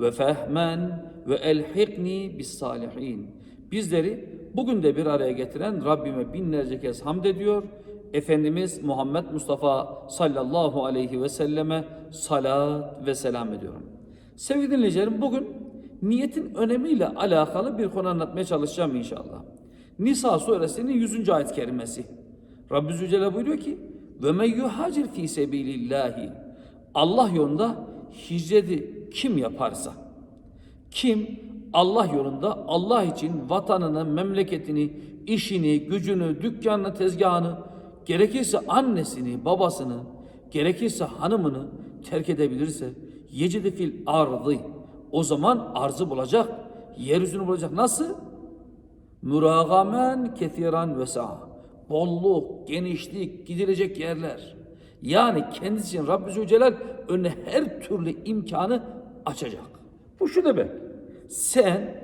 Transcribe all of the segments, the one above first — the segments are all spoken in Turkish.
ve fehmen ve elhikni bis salihin. Bizleri bugün de bir araya getiren Rabbime binlerce kez hamd ediyor. Efendimiz Muhammed Mustafa sallallahu aleyhi ve selleme salat ve selam ediyorum. Sevgili dinleyicilerim bugün niyetin önemiyle alakalı bir konu anlatmaya çalışacağım inşallah. Nisa suresinin 100. ayet kerimesi. Rabbi Zülcelal buyuruyor ki ve men yuhacir fi sebilillahi Allah yolunda hicreti kim yaparsa kim Allah yolunda Allah için vatanını, memleketini, işini, gücünü, dükkanını, tezgahını, gerekirse annesini, babasını, gerekirse hanımını terk edebilirse yecidi fil ardı o zaman arzı bulacak, yeryüzünü bulacak. Nasıl? Müragamen kethiran ve sa'a. Bolluk, genişlik, gidilecek yerler. Yani kendisi için Rabbi Zülcelal önüne her türlü imkanı açacak. Bu şu demek. Sen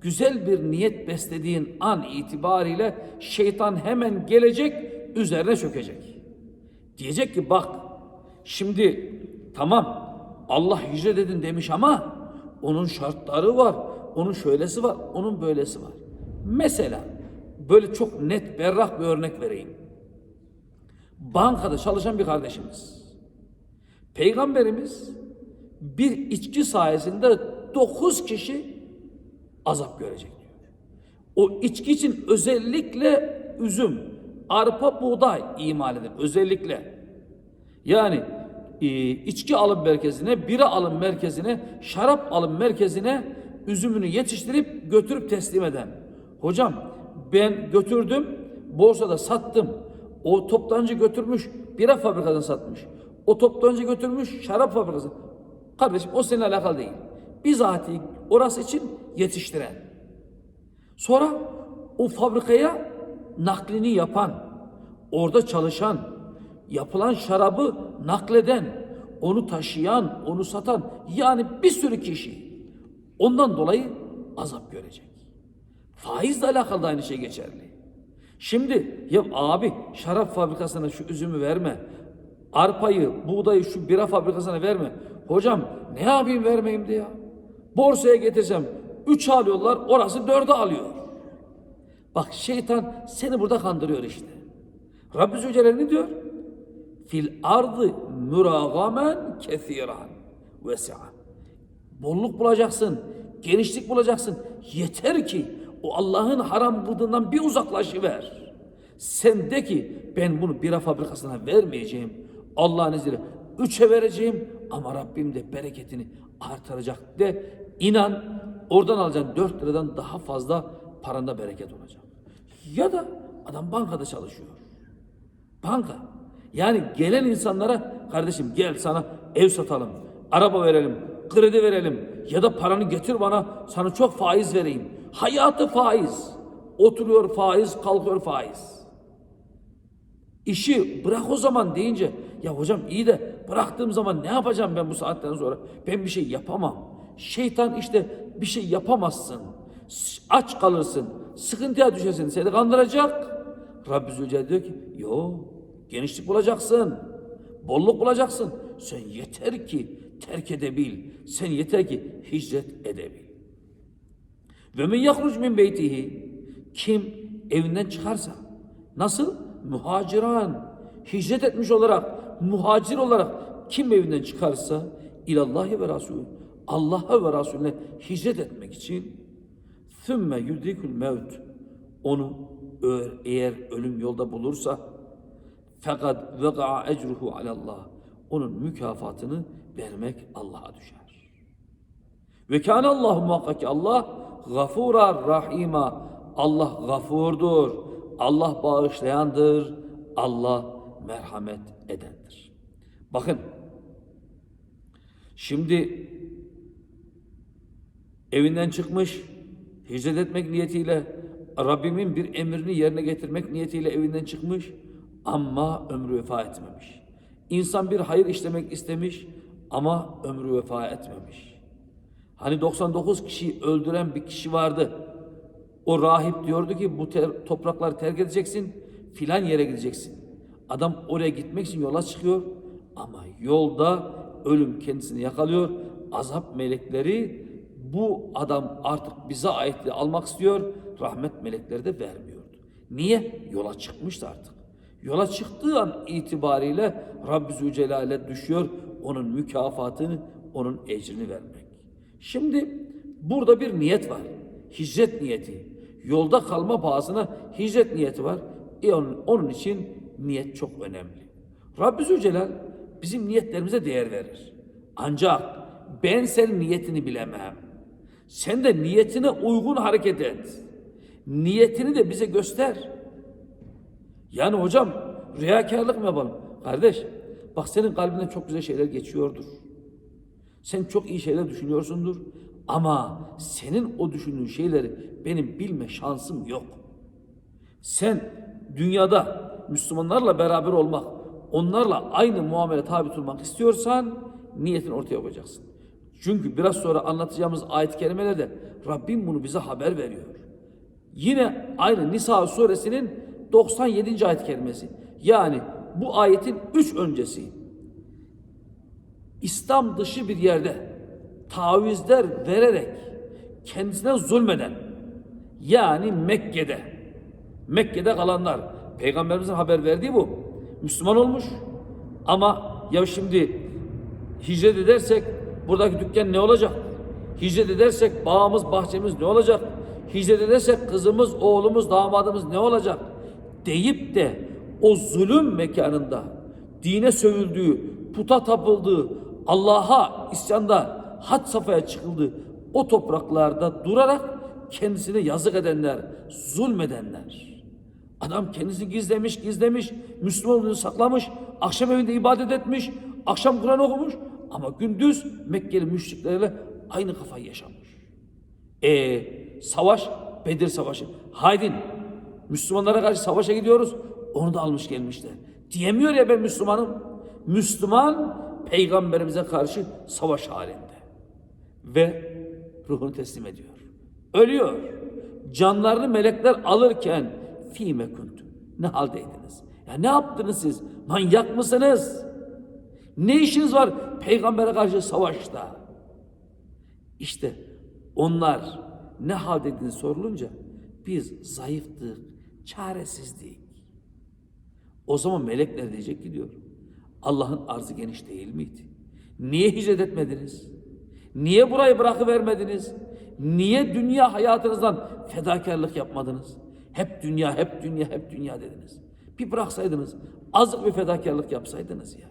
güzel bir niyet beslediğin an itibariyle şeytan hemen gelecek, üzerine çökecek. Diyecek ki bak şimdi tamam Allah hicret edin demiş ama onun şartları var, onun şöylesi var, onun böylesi var. Mesela böyle çok net, berrak bir örnek vereyim. Bankada çalışan bir kardeşimiz. Peygamberimiz bir içki sayesinde dokuz kişi azap görecek diyor. O içki için özellikle üzüm, arpa, buğday imal edin. Özellikle. Yani e, içki alım merkezine, bira alım merkezine, şarap alım merkezine üzümünü yetiştirip götürüp teslim eden. Hocam ben götürdüm, borsada sattım. O toptancı götürmüş, bira fabrikasına satmış. O toptancı götürmüş, şarap fabrikasına. Kardeşim o seninle alakalı değil. Bizatihi orası için yetiştiren. Sonra o fabrikaya naklini yapan, orada çalışan, yapılan şarabı nakleden, onu taşıyan, onu satan yani bir sürü kişi. Ondan dolayı azap görecek. Faizle alakalı da aynı şey geçerli. Şimdi ya abi şarap fabrikasına şu üzümü verme. Arpayı, buğdayı şu bira fabrikasına verme. Hocam ne yapayım vermeyeyim diye ya. Borsaya getirsem üç alıyorlar orası dörde alıyor. Bak şeytan seni burada kandırıyor işte. Rabbi Zülcelal ne diyor? Fil ardı müragamen kethiran vesi'a. Bolluk bulacaksın, genişlik bulacaksın. Yeter ki o Allah'ın haram kıldığından bir uzaklaşıver. Sen de ki ben bunu bira fabrikasına vermeyeceğim. Allah'ın izniyle üçe vereceğim ama Rabbim de bereketini artıracak de inan oradan alacağın dört liradan daha fazla paranda bereket olacak. Ya da adam bankada çalışıyor. Banka. Yani gelen insanlara kardeşim gel sana ev satalım, araba verelim, kredi verelim ya da paranı getir bana sana çok faiz vereyim. Hayatı faiz. Oturuyor faiz, kalkıyor faiz. İşi bırak o zaman deyince ya hocam iyi de bıraktığım zaman ne yapacağım ben bu saatten sonra? Ben bir şey yapamam. Şeytan işte bir şey yapamazsın. Aç kalırsın. Sıkıntıya düşersin. Seni kandıracak. Rabbi Zülcelal diyor ki yo genişlik bulacaksın. Bolluk bulacaksın. Sen yeter ki terk edebil. Sen yeter ki hicret edebil. Ve men yahruc min beytihi kim evinden çıkarsa nasıl? Muhaciran hicret etmiş olarak muhacir olarak kim evinden çıkarsa ilallahi ve rasulü Allah'a ve Resulüne hicret etmek için thümme yudrikul mevt onu eğer ölüm yolda bulursa fakat vega ecruhu alallah onun mükafatını vermek Allah'a düşer. Ve kâne Allah muhakkak ki Allah gafura rahima Allah gafurdur. Allah bağışlayandır. Allah merhamet edendir. Bakın şimdi Evinden çıkmış, hicret etmek niyetiyle, Rabbimin bir emrini yerine getirmek niyetiyle evinden çıkmış ama ömrü vefa etmemiş. İnsan bir hayır işlemek istemiş ama ömrü vefa etmemiş. Hani 99 kişiyi öldüren bir kişi vardı. O rahip diyordu ki bu ter- toprakları terk edeceksin, filan yere gideceksin. Adam oraya gitmek için yola çıkıyor ama yolda ölüm kendisini yakalıyor. Azap melekleri bu adam artık bize aitliği almak istiyor. Rahmet melekleri de vermiyordu. Niye? Yola çıkmıştı artık. Yola çıktığı an itibariyle Rabbi Zülcelal'e düşüyor onun mükafatını, onun ecrini vermek. Şimdi burada bir niyet var. Hicret niyeti. Yolda kalma pahasına hicret niyeti var. E onun, onun için niyet çok önemli. Rabbi Zülcelal bizim niyetlerimize değer verir. Ancak ben senin niyetini bilemem. Sen de niyetine uygun hareket et. Niyetini de bize göster. Yani hocam riyakarlık mı yapalım? Kardeş bak senin kalbinden çok güzel şeyler geçiyordur. Sen çok iyi şeyler düşünüyorsundur. Ama senin o düşündüğün şeyleri benim bilme şansım yok. Sen dünyada Müslümanlarla beraber olmak, onlarla aynı muamele tabi tutmak istiyorsan niyetini ortaya koyacaksın. Çünkü biraz sonra anlatacağımız ayet-i kerimelerde Rabbim bunu bize haber veriyor. Yine aynı Nisa suresinin 97. ayet-i kerimesi. Yani bu ayetin üç öncesi. İslam dışı bir yerde tavizler vererek kendisine zulmeden yani Mekke'de Mekke'de kalanlar peygamberimizin haber verdiği bu. Müslüman olmuş ama ya şimdi hicret edersek buradaki dükkan ne olacak? Hicret edersek bağımız, bahçemiz ne olacak? Hicret edersek kızımız, oğlumuz, damadımız ne olacak? Deyip de o zulüm mekanında dine sövüldüğü, puta tapıldığı, Allah'a isyanda had safhaya çıkıldığı o topraklarda durarak kendisine yazık edenler, zulmedenler. Adam kendisini gizlemiş, gizlemiş, Müslüman olduğunu saklamış, akşam evinde ibadet etmiş, akşam Kur'an okumuş ama gündüz Mekkeli müşriklerle aynı kafayı yaşamış. E savaş Bedir Savaşı. Haydin Müslümanlara karşı savaşa gidiyoruz. Onu da almış gelmişler. Diyemiyor ya ben Müslümanım. Müslüman peygamberimize karşı savaş halinde. Ve ruhunu teslim ediyor. Ölüyor. Canlarını melekler alırken fîme kuntum. Ne haldeydiniz? Ya ne yaptınız siz? Manyak mısınız? Ne işiniz var peygambere karşı savaşta? İşte onlar ne haldeydiniz sorulunca biz zayıftık, çaresizdik. O zaman melekler diyecek ki diyor. Allah'ın arzı geniş değil miydi? Niye hicret etmediniz? Niye burayı bırakıvermediniz? Niye dünya hayatınızdan fedakarlık yapmadınız? Hep dünya, hep dünya, hep dünya dediniz. Bir bıraksaydınız, azıcık bir fedakarlık yapsaydınız ya.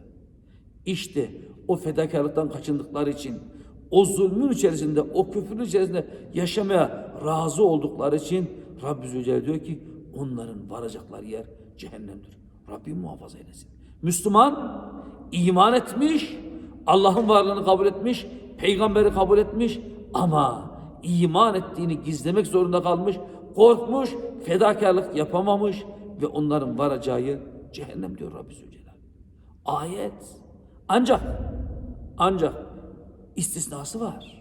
İşte o fedakarlıktan kaçındıkları için, o zulmün içerisinde, o küfrün içerisinde yaşamaya razı oldukları için Rabbi Zülcelal diyor ki onların varacakları yer cehennemdir. Rabbim muhafaza eylesin. Müslüman iman etmiş, Allah'ın varlığını kabul etmiş, peygamberi kabul etmiş ama iman ettiğini gizlemek zorunda kalmış, korkmuş, fedakarlık yapamamış ve onların varacağı cehennem diyor Rabbi Zülcelal. Ayet. Ancak ancak istisnası var.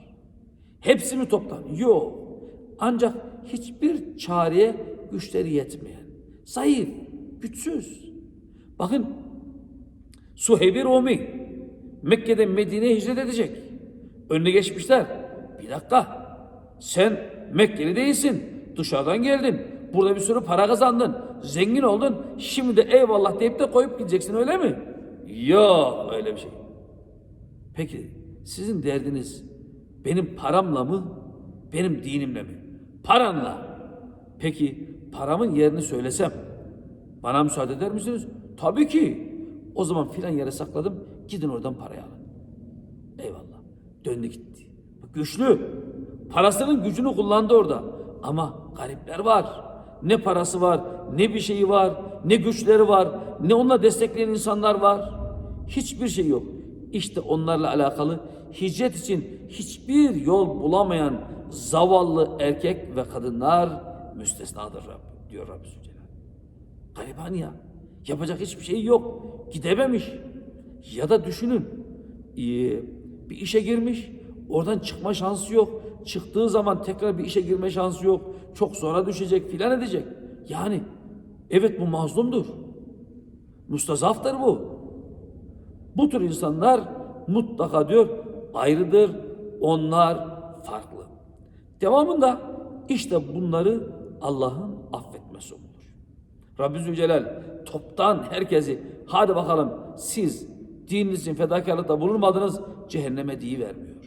Hepsi mi toptan? Yok. Ancak hiçbir çareye güçleri yetmeyen, zayıf, güçsüz. Bakın Suheyb-i Rumi Mekke'den Medine'ye hicret edecek. Önüne geçmişler. Bir dakika. Sen Mekkeli değilsin. Dışarıdan geldin. Burada bir sürü para kazandın. Zengin oldun. Şimdi de eyvallah deyip de koyup gideceksin öyle mi? Yok öyle bir şey. Peki sizin derdiniz benim paramla mı? Benim dinimle mi? Paranla. Peki paramın yerini söylesem bana müsaade eder misiniz? Tabii ki. O zaman filan yere sakladım. Gidin oradan parayı alın. Eyvallah. Döndü gitti. Güçlü. Parasının gücünü kullandı orada. Ama garipler var. Ne parası var, ne bir şeyi var, ne güçleri var, ne onunla destekleyen insanlar var. Hiçbir şey yok. İşte onlarla alakalı hicret için hiçbir yol bulamayan zavallı erkek ve kadınlar müstesnadır Rab, diyor Rabbi Zülcelal. Gariban ya. Yapacak hiçbir şey yok. Gidememiş. Ya da düşünün. ee, Bir işe girmiş. Oradan çıkma şansı yok. Çıktığı zaman tekrar bir işe girme şansı yok. Çok sonra düşecek filan edecek. Yani evet bu mazlumdur. Mustazaftır bu. Bu tür insanlar mutlaka diyor ayrıdır. Onlar farklı. Devamında işte bunları Allah'ın affetmesi olur. Rabbi Zülcelal toptan herkesi hadi bakalım siz dininiz için fedakarlıkta bulunmadınız cehenneme vermiyor.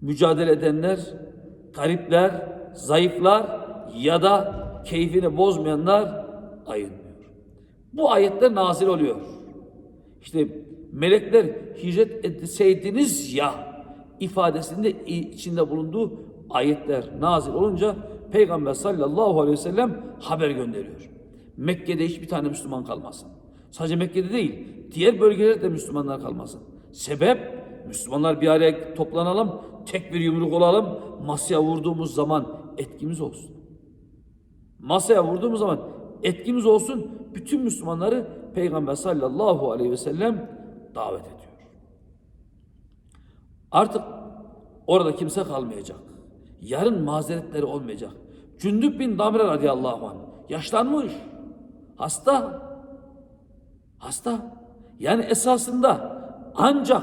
Mücadele edenler, garipler, zayıflar ya da keyfini bozmayanlar ayırmıyor. Bu ayetler nazil oluyor. İşte melekler hicret etseydiniz ya ifadesinde içinde bulunduğu ayetler nazil olunca Peygamber sallallahu aleyhi ve sellem haber gönderiyor. Mekke'de hiçbir tane Müslüman kalmasın. Sadece Mekke'de değil, diğer bölgelerde de Müslümanlar kalmasın. Sebep Müslümanlar bir araya toplanalım, tek bir yumruk olalım, masaya vurduğumuz zaman etkimiz olsun. Masaya vurduğumuz zaman etkimiz olsun, bütün Müslümanları Peygamber sallallahu aleyhi ve sellem davet ediyor. Artık orada kimse kalmayacak. Yarın mazeretleri olmayacak. Cündüb bin Damre radıyallahu anh yaşlanmış. Hasta. Hasta. Yani esasında ancak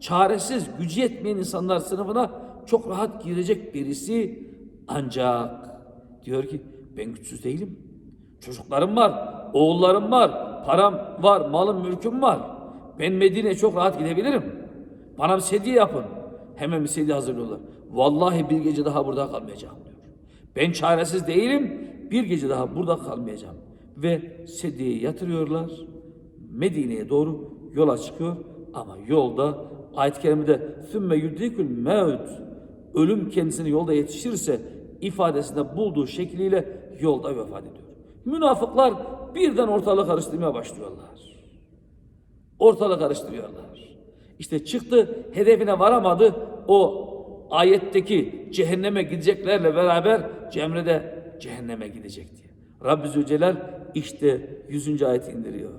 çaresiz, gücü yetmeyen insanlar sınıfına çok rahat girecek birisi ancak diyor ki ben güçsüz değilim. Çocuklarım var, oğullarım var, param var, malım, mülküm var. Ben Medine'ye çok rahat gidebilirim. Bana bir sedye yapın. Hemen bir sedye hazırlıyorlar. Vallahi bir gece daha burada kalmayacağım diyor. Ben çaresiz değilim. Bir gece daha burada kalmayacağım ve sedyeyi yatırıyorlar. Medine'ye doğru yola çıkıyor ama yolda ayet-i kerimede sümme yudrikül mevt ölüm kendisini yolda yetiştirirse ifadesinde bulduğu şekliyle yolda vefat ediyor. Münafıklar birden ortalığı karıştırmaya başlıyorlar. Ortalığı karıştırıyorlar. İşte çıktı hedefine varamadı o ayetteki cehenneme gideceklerle beraber Cemre de cehenneme gidecek diye. Rabbi Zülcelal işte 100. ayet indiriyor.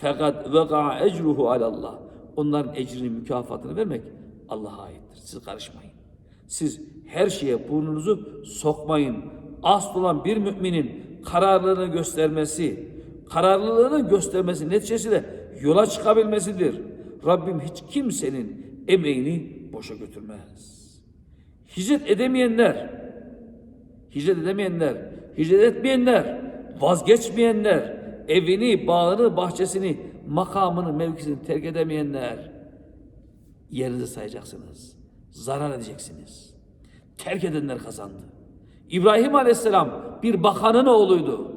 Fakat vega ecruhu alallah. Onların ecrini, mükafatını vermek Allah'a aittir. Siz karışmayın. Siz her şeye burnunuzu sokmayın. Asıl olan bir müminin kararlılığını göstermesi, kararlılığını göstermesi neticesi de yola çıkabilmesidir. Rabbim hiç kimsenin emeğini boşa götürmez. Hicret edemeyenler, hicret edemeyenler, hicret etmeyenler, vazgeçmeyenler, evini, bağını, bahçesini, makamını, mevkisini terk edemeyenler yerinizi sayacaksınız. Zarar edeceksiniz. Terk edenler kazandı. İbrahim Aleyhisselam bir bakanın oğluydu.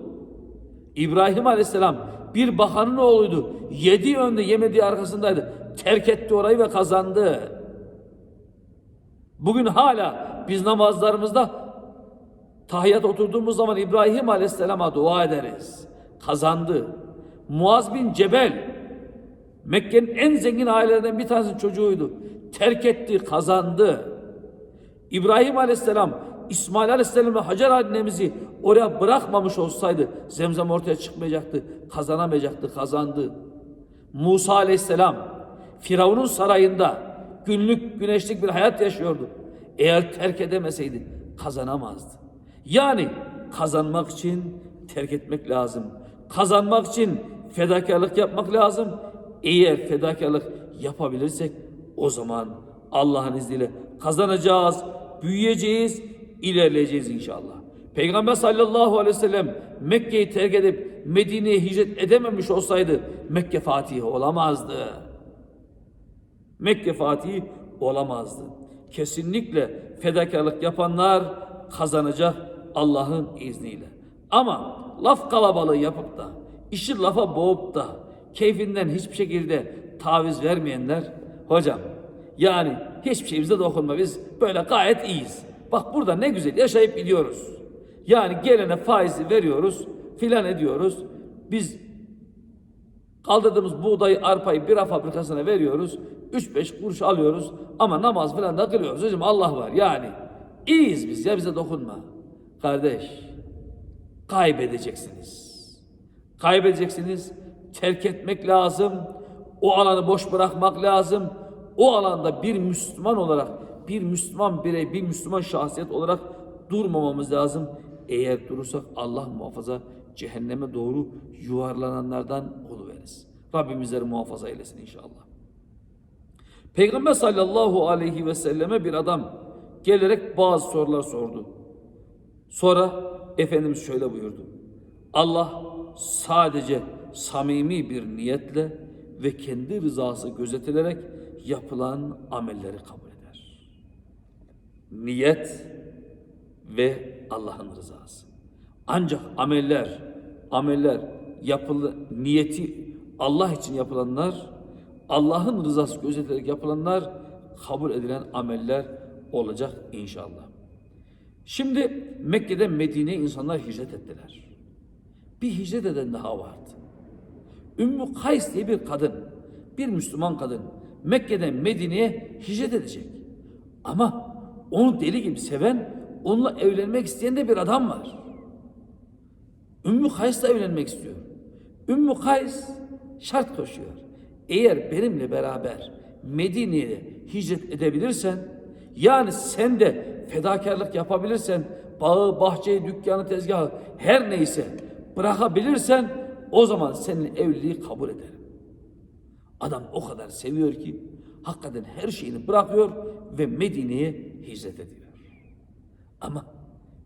İbrahim Aleyhisselam bir bakanın oğluydu. Yedi önde yemediği arkasındaydı. Terk etti orayı ve kazandı. Bugün hala biz namazlarımızda tahiyyat oturduğumuz zaman İbrahim Aleyhisselam'a dua ederiz. Kazandı. Muaz bin Cebel Mekke'nin en zengin ailelerinden bir tanesi çocuğuydu. Terk etti, kazandı. İbrahim Aleyhisselam İsmail Aleyhisselam ve Hacer annemizi oraya bırakmamış olsaydı zemzem ortaya çıkmayacaktı, kazanamayacaktı, kazandı. Musa Aleyhisselam Firavun'un sarayında günlük güneşlik bir hayat yaşıyordu. Eğer terk edemeseydi kazanamazdı. Yani kazanmak için terk etmek lazım. Kazanmak için fedakarlık yapmak lazım. Eğer fedakarlık yapabilirsek o zaman Allah'ın izniyle kazanacağız, büyüyeceğiz, ilerleyeceğiz inşallah. Peygamber sallallahu aleyhi ve sellem Mekke'yi terk edip Medine'ye hicret edememiş olsaydı Mekke Fatihi olamazdı. Mekke Fatihi olamazdı. Kesinlikle fedakarlık yapanlar kazanacak Allah'ın izniyle. Ama laf kalabalığı yapıp da, işi lafa boğup da, keyfinden hiçbir şekilde taviz vermeyenler, hocam yani hiçbir şeyimize dokunma biz böyle gayet iyiyiz. Bak burada ne güzel yaşayıp gidiyoruz. Yani gelene faizi veriyoruz, filan ediyoruz. Biz Kaldırdığımız buğdayı, arpayı bira fabrikasına veriyoruz. 3-5 kuruş alıyoruz ama namaz falan da kılıyoruz. Hocam Allah var yani. İyiyiz biz ya bize dokunma. Kardeş kaybedeceksiniz. Kaybedeceksiniz. Terk etmek lazım. O alanı boş bırakmak lazım. O alanda bir Müslüman olarak, bir Müslüman birey, bir Müslüman şahsiyet olarak durmamamız lazım. Eğer durursak Allah muhafaza cehenneme doğru yuvarlananlardan oluveririz. Rabbim bizleri muhafaza eylesin inşallah. Peygamber sallallahu aleyhi ve selleme bir adam gelerek bazı sorular sordu. Sonra Efendimiz şöyle buyurdu. Allah sadece samimi bir niyetle ve kendi rızası gözetilerek yapılan amelleri kabul eder. Niyet ve Allah'ın rızası. Ancak ameller, ameller yapılı niyeti Allah için yapılanlar, Allah'ın rızası gözetilerek yapılanlar kabul edilen ameller olacak inşallah. Şimdi Mekke'den Medine'ye insanlar hicret ettiler. Bir hicret eden daha vardı. Ümmü Kays diye bir kadın, bir Müslüman kadın Mekke'den Medine'ye hicret edecek. Ama onu deli gibi seven, onunla evlenmek isteyen de bir adam var. Ümmü Kays'la evlenmek istiyor. Ümmü Kays şart koşuyor. Eğer benimle beraber Medine'ye hicret edebilirsen, yani sen de fedakarlık yapabilirsen, bağı, bahçeyi, dükkanı, tezgahı her neyse bırakabilirsen o zaman senin evliliği kabul ederim. Adam o kadar seviyor ki hakikaten her şeyini bırakıyor ve Medine'ye hicret ediyor. Ama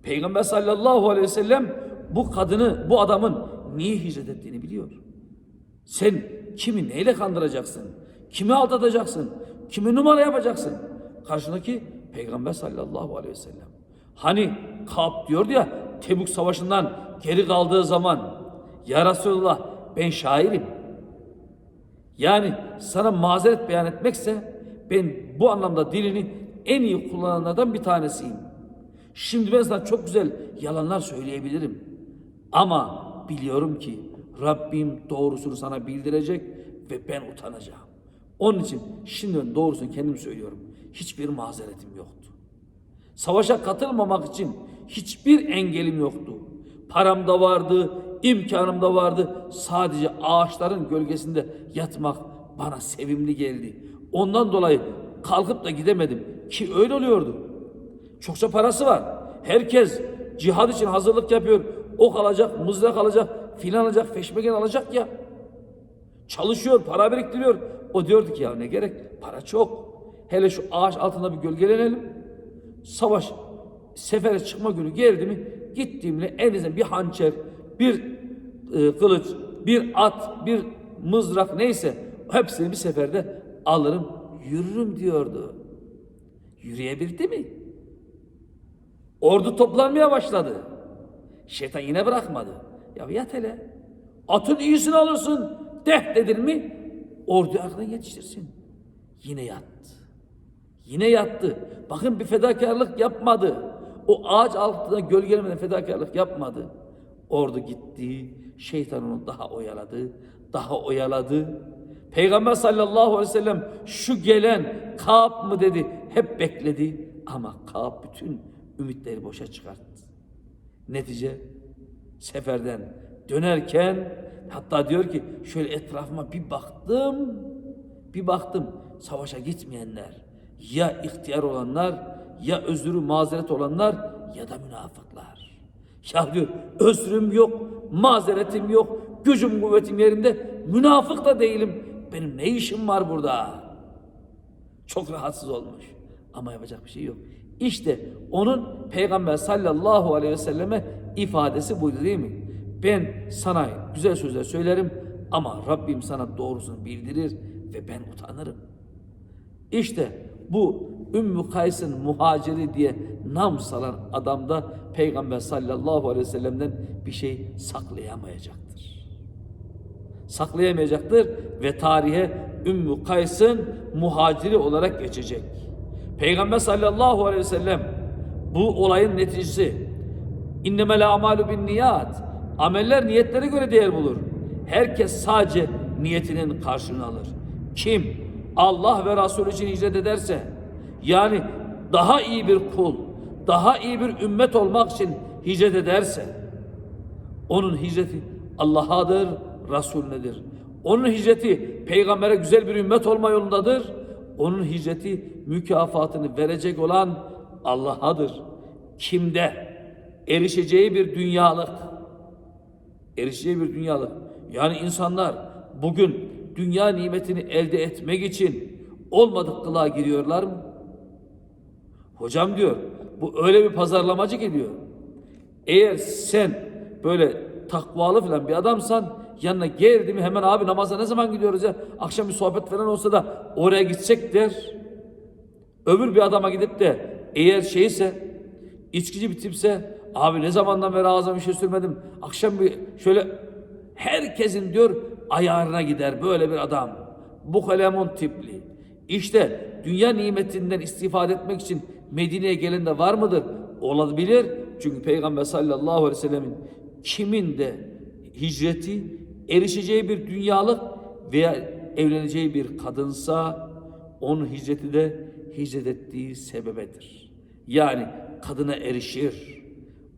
Peygamber sallallahu aleyhi ve sellem bu kadını, bu adamın niye hicret ettiğini biliyor. Sen kimi neyle kandıracaksın? Kimi aldatacaksın? Kimi numara yapacaksın? Karşındaki Peygamber sallallahu aleyhi ve sellem. Hani Kap diyordu ya Tebuk Savaşı'ndan geri kaldığı zaman Ya Resulallah ben şairim. Yani sana mazeret beyan etmekse ben bu anlamda dilini en iyi kullananlardan bir tanesiyim. Şimdi ben sana çok güzel yalanlar söyleyebilirim. Ama biliyorum ki Rabbim doğrusunu sana bildirecek ve ben utanacağım. Onun için şimdi ben doğrusunu kendim söylüyorum. Hiçbir mazeretim yoktu. Savaşa katılmamak için hiçbir engelim yoktu. Param da vardı, imkanım da vardı. Sadece ağaçların gölgesinde yatmak bana sevimli geldi. Ondan dolayı kalkıp da gidemedim ki öyle oluyordu. Çokça parası var. Herkes cihad için hazırlık yapıyor. Ok alacak, mızrak alacak, filan alacak, feşmeken alacak ya. Çalışıyor, para biriktiriyor. O diyordu ki ya ne gerek? Para çok. Hele şu ağaç altında bir gölgelenelim. Savaş, sefere çıkma günü geldi mi gittiğimde elinizden bir hançer, bir e, kılıç, bir at, bir mızrak neyse hepsini bir seferde alırım, yürürüm diyordu. Yürüyebildi mi? Ordu toplanmaya başladı. Şeytan yine bırakmadı. Ya yat hele. Atın iyisini alırsın. Deh dedin mi orduyu arkadan yetiştirsin. Yine yattı. Yine yattı. Bakın bir fedakarlık yapmadı. O ağaç altında gölgelemeden fedakarlık yapmadı. Ordu gitti. Şeytan onu daha oyaladı. Daha oyaladı. Peygamber sallallahu aleyhi ve sellem şu gelen Kaab mı dedi. Hep bekledi. Ama Kaab bütün ümitleri boşa çıkarttı. Netice seferden dönerken hatta diyor ki şöyle etrafıma bir baktım bir baktım savaşa gitmeyenler ya ihtiyar olanlar ya özrü mazeret olanlar ya da münafıklar. Ya diyor özrüm yok, mazeretim yok, gücüm kuvvetim yerinde, münafık da değilim. Benim ne işim var burada? Çok rahatsız olmuş. Ama yapacak bir şey yok. İşte onun Peygamber sallallahu aleyhi ve selleme ifadesi buydu değil mi? Ben sana güzel sözler söylerim ama Rabbim sana doğrusunu bildirir ve ben utanırım. İşte bu Ümmü Kays'ın muhaciri diye nam salan adamda Peygamber sallallahu aleyhi ve sellem'den bir şey saklayamayacaktır. Saklayamayacaktır ve tarihe Ümmü Kays'ın muhaciri olarak geçecek. Peygamber sallallahu aleyhi ve sellem bu olayın neticesi innemel amalu bin niyat ameller niyetlere göre değer bulur. Herkes sadece niyetinin karşılığını alır. Kim Allah ve Resulü için hicret ederse, yani daha iyi bir kul, daha iyi bir ümmet olmak için hicret ederse, onun hicreti Allah'adır, Resulünedir. Onun hicreti peygambere güzel bir ümmet olma yolundadır. Onun hicreti mükafatını verecek olan Allah'adır. Kimde erişeceği bir dünyalık, erişeceği bir dünyalık. Yani insanlar bugün dünya nimetini elde etmek için olmadık kılığa giriyorlar mı? Hocam diyor, bu öyle bir pazarlamacı geliyor. Eğer sen böyle takvalı falan bir adamsan yanına geldi mi hemen abi namaza ne zaman gidiyoruz ya? Akşam bir sohbet falan olsa da oraya gitsek der. Öbür bir adama gidip de eğer şeyse içkici bir tipse abi ne zamandan beri ağzıma bir şey sürmedim. Akşam bir şöyle herkesin diyor ayarına gider böyle bir adam. Bu kalemun tipli. İşte dünya nimetinden istifade etmek için Medine'ye gelen de var mıdır? Olabilir. Çünkü Peygamber sallallahu aleyhi ve sellemin kimin de hicreti erişeceği bir dünyalık veya evleneceği bir kadınsa onun hicreti de hicret ettiği sebebedir. Yani kadına erişir,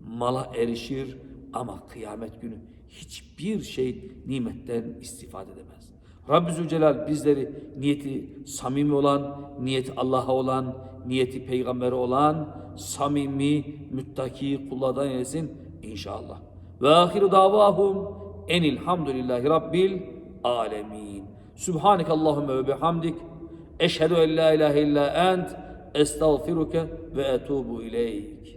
mala erişir ama kıyamet günü hiçbir şey nimetten istifade edemez. Rabbi Zülcelal bizleri niyeti samimi olan, niyeti Allah'a olan, niyeti peygambere olan, samimi, müttaki kullardan eylesin inşallah. Ve ahiru davahum enilhamdülillahi rabbil alemin. Subhaneke Allahümme ve bihamdik. Eşhedü en la ilahe illa ent. Estağfiruke ve etubu ileyk.